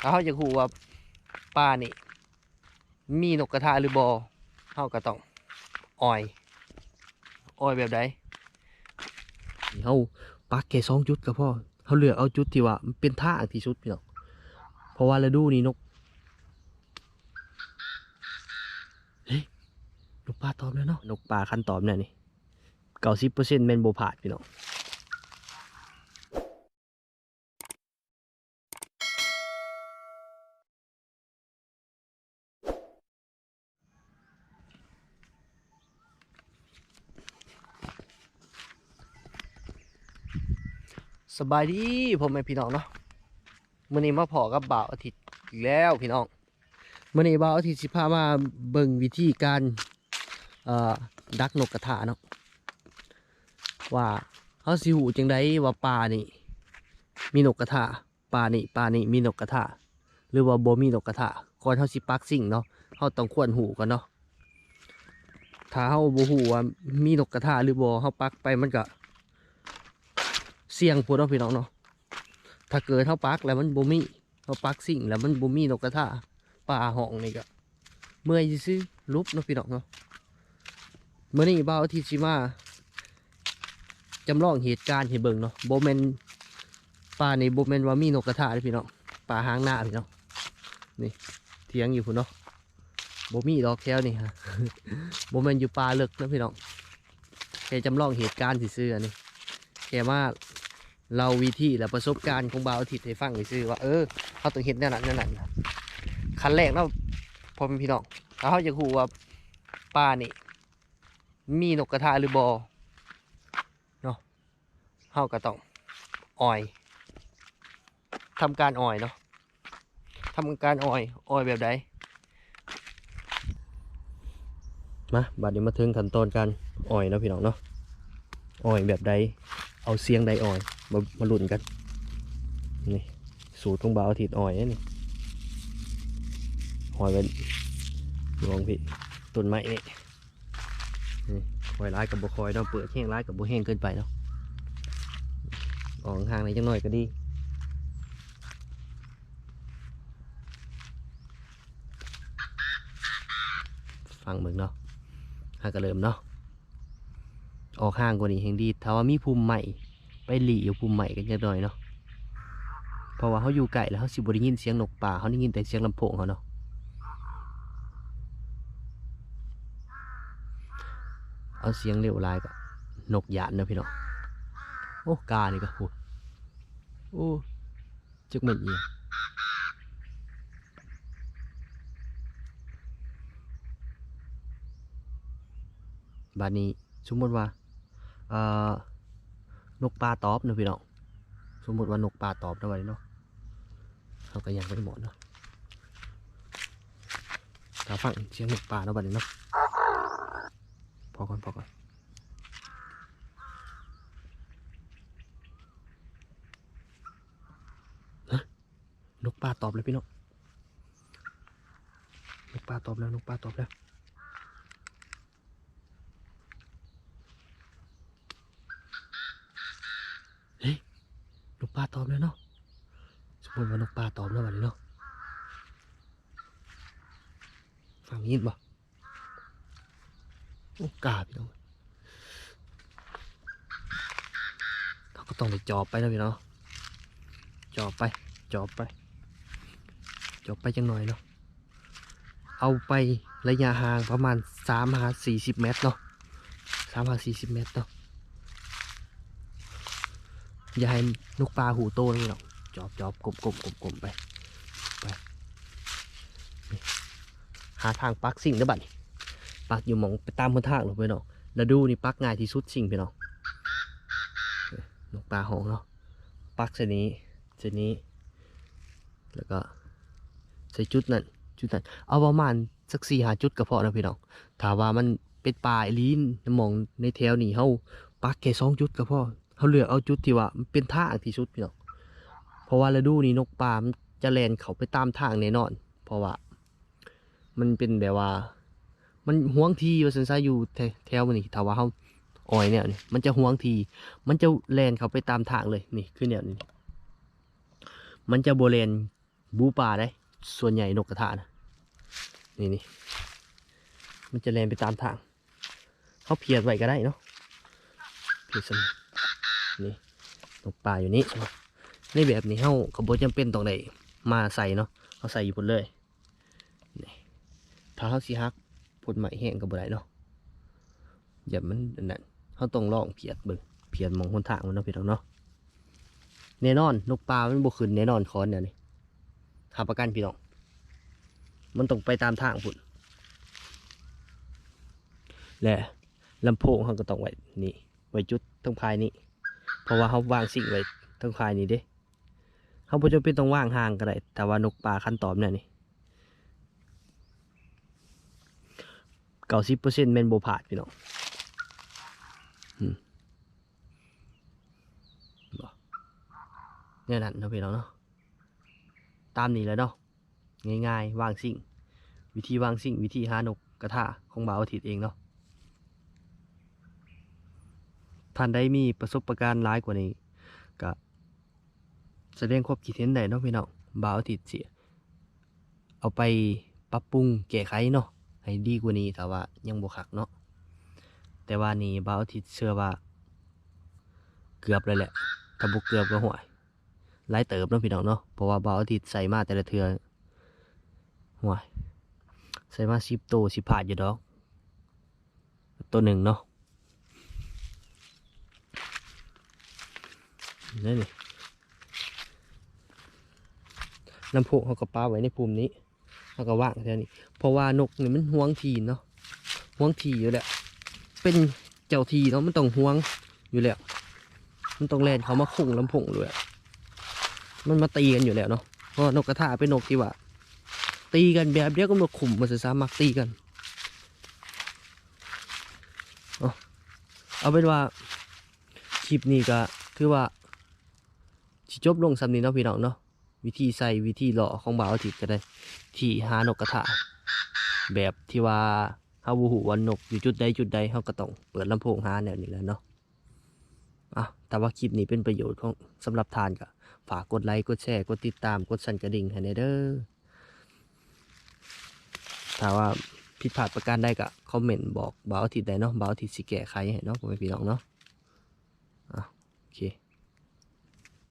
ถ้าเขาจะรู้ว่าปลานี่ มีนกกระทาหรือบอเขาก็ต้องอ่อยอ่อยแบบใดนี่เขาปักแค่สองจุดก็พอเขาเลือกเอาจุดที่ว่ามันเป็นท่างที่สุดพี่น้องเพราะว่าฤดูนี้นกเฮ้ยนกปลาตอมแล้วเนาะนกปลาคันตอมเนี่ยนี่เก้าสิบเปอร์เซ็นต์เป็นโบผาดพี่น้อง สบายดีผมเป็นพี่น้องเนาะมื่อนี้มาพอกับบ่าวอาทิตย์อีกแล้วพี่น้องมื่อนี้บ่าวอาทิตย์สิพามาเบิ่งวิธีการเอ่อดักนกกระทาเนาะว่าเขาสิหูจังไดว่าปลานี่ มีนกกระทาปลานี่ปลานี่มีนกกระทาหรือว่าโบมีนกกระทาก่อนเขาสิปักสิ่งเนาะเขาต้องควรหูก่อนเนาะถ้าเขาโบหูว่ามีนกกระทาหรือโบเขาปักไปมันก็ เสี่ยงพูดเนาพี่น้องเนาะถ้าเกิดเท่าปักแล้วมันบ่มีเท่าปักสิ่งแล้วมันบ่มีนกกระทาป่าห้องนี่ก็เมื่อยซื้อลุบเนาะพี่น้องเนาะเมื่อนี้บ่าวทิตย์สิมาจำลองเหตุการณ์ให้เบิ่งเนาะโบ่แม่นป่าในี่บ่แม่นว่ามีนกกระทาเด้อพี่น้องป่าหางหน้าพี่น้องนี่เถียงอยู่พุ่นเนาะโบมีดอกแถวนี่ฮะโบ่แม่นอยู่ป่าเลึกนะพี่น้องแค่จำลองเหตุการณ์ซื่ออันนี้แค่ว่า เราวิธีและประสบการณ์ของบ่าวอาทิตย์ให้ฟังซื่อว่าเออเขาต้องเห็นแน่นั่นนั่นนะขั้นแรกเนาะพอเป็นพี่น้องถ้าเขาจะรู้ว่าปลานี่มีนกกระทาหรือบอเนาะเขาก็ต้องอ่อยทำการอ่อยเนาะทำการอ่อยอ่อยแบบใดมาบัดนี้มาถึงขั้นตอนการอ่อยนะพี่น้องเนาะ อ่อยแบบใดเอาเสียงไดอ่อยมามาลุ้นกันนี่สูตรของบ่าวอาทิตย์อ่อยนี่หอยเป็นลองพี่ต้นไม้นี่นี่หอยร้ายกับบุคอยเนาะเปิดแห้งร้ายกับบุแห้งเกินไปเนาะออกห่างในจังหน่อยก็ดีฟังมึงเนาะหากระเริ่มเนาะ ออกห่างกว่านี้แห่งดีถ้าว่ามีภูมิใหม่ ไปหลีอยู่ภูมิใหม่กันจังหน่อยเนาะเพราะว่าเขาอยู่ไกลแล้วเขาสิบ่ได้ยินเสียงนกป่าเขาได้ยินแต่เสียงลำโพงเขาเนาะเอาเสียงเร็วลายก็นกหยาดเนาะพี่น้องโอ้กานี่ก็โหโอ้จึกเหม็นเอียบาดนี้สมมติว่า นกปลาตอบนะพี่น้องสมมติว่านกปลาตอบนะวันนี้เนาะเขาก็ยังไม่หมดเนาะถ้าฟังเสียงนกปลาเนาะวันนี้เนาะพอก่อนพอก่อนนกปลาตอบเลยพี่น้องนกปลาตอบแล้วนกปลาตอบแล้ว นก ปลาตอบแล้วเนาะสมมติว่านกปลาตอบแล้ววันนี้เนาะฟังยินบ่โอ้กาพี่น้องเขาก็ต้องไปจอบไปนะพี่น้องจอบไปจอบไปจอบไปจังหน่อยเนาะเอาไประยะห่างประมาณสามหาสี่สิบเมตรเนาะสามหาสี่สิบเมตรเนาะ อย่าให้นกปลาหูโตเลยหรอกจอบจอบกลมกลมกลมกลมไปไปหาทางปักสิ่งเด้บัดนี้ปักอยู่มองไปตามคนทางหรอกไปเนาะแล้วดูนี่ปักง่ายที่สุดสิ่งไปเนาะนกปลาหองเนาะปักเส้นนี้เส้นนี้ แล้วก็ใส่จุดนั้นจุดนั้นเอาประมาณสักสี่หาจุดก็พอนะพี่น้องถ้าว่ามันเป็นปลาอีลีนมองในแถวนี้เฮาปักแค่สองจุดก็พอ เขาเลือกเอาจุดที่ว่ามันเป็นทางที่สุดพี่น้องเพราะว่าฤดูนี้นกปลามันจะแลนเขาไปตามทางแน่นอน เพราะว่า มันเป็นแบบว่า มันห่วงทีว่าสันซาอยู่แถแถวนี่ถ้าว่าเขาอ่อยเนี่ยนี่มันจะห่วงที มันจะแลนเขาไปตามทางเลยนี่คือเนี่ยนี่มันจะโบแลนบูป่าได้ ส่วนใหญ่นกกระทานะนี่นี่มันจะแลนไปตามทาง เขาเพียดไว้ก็ได้เนาะเพียดสม นี่นกป่าอยู่นี่ใช่ไหมในแบบนี้เขาขบจำเป็นต้องได้มาใส่เนาะเขาใส่อยู่บนเลยนี่ถ้าเขาสีฮักผลใหม่แห้งกับบได้เนาะอย่ามันนนั้นเขาต้องลองเพียดเบิ่งเพียดมองคนทางมันเนาะพี่น้องเนาะแน่นอนนกปลามันบ่ขึ้นแน่นอนคอนเนี่ยนี่หาประกันพี่น้อง มันต้องไปตามทางพุ่นและลำโพงเขาก็ต้องไว้นี่ไว้จุดตรงภายนี้ เพราะว่าเขาวางสิ่งไว้ตรงภายนี้เด้เขาบ่จำเป็นต้องว่างห่างก็ได้แต่ว่านกปลาขั้นตอนเนี่ยนี่เก้าสิบเปอร์เซ็นต์แมนโบผาดพี่น้องอืมบ่เนี่ยนั่นเนาะพี่น้องเนาะตามนี้เลยเนาะง่ายๆวางสิ่ง วิธีวางสิ่งวิธีหานกกระทาของบ่าวอาทิตย์เองเนาะ ท่านได้มีประสบการณ์ร้ายกว่านี้ก็แสดงความคิดเห็นได้เนาะพี่น้องบ่าวอาทิตย์เสีย เอาไปปรับปรุงแก้ไขเนาะให้ดีกว่านี้แต่ว่ายังบ่คักเนาะแต่ว่านี่บ่าวอาทิตย์เชื่อว่า เกือบเลยแหละถ้าบ่เกือบก็ห่วยหลายเติบเนาะพี่น้องเนาะเพราะว่าบ่าวอาทิตย์ใส่มาแต่ละเทือห่วยใส่มาสิบตัวสิบผาดอยู่ดอก ตัวหนึ่งเนาะ นี่นี่ลำโพงเขาก็ปาไว้ในภูมินี้เขาก็ว่างแค่นี้เพราะว่านกนี่มันห่วงทีเนาะห่วงทีอยู่แหละเป็นเจ้าทีเนาะมันต้องห่วงอยู่แล้วมันต้องแลนเขามาคงลำโพงด้วยมันมาตีกันอยู่แล้วเนาะเพราะนกกระทาเป็นนกที่ว่า ตีกันแบบเดียวก็มาขุมมาศึกษามักตีกันเอาเอาเป็นว่าคลิปนี้ก็คือว่า สิจบลงสำนี้เนาะพี่น้องเนาะวิธีใส่วิธีหล่อของบ่าวจิตก็ได้ ที่หานกกระทาแบบที่ว่าเฮาบูหูว่านกอยู่จุดใดจุดใดเฮาก็ต้องเปิดลำโพงหาแนวนี้แหล้วเนาะอะแต่ว่าคลิปนี้เป็นประโยชน์ของสำหรับทานก็ฝากกดไลค์กดแชร์กดติดตามกดสั่นกระดิ่งให้แน่เด้อถ้าว่าผิดพลาดประการใดก็คอมเมนต์บอกบ่าวอาทิตย์ได้เนาะบ่าวอาทิตสิแก้ไขให้เนาะพ่อแม่พี่น้องเนาะอะโอเค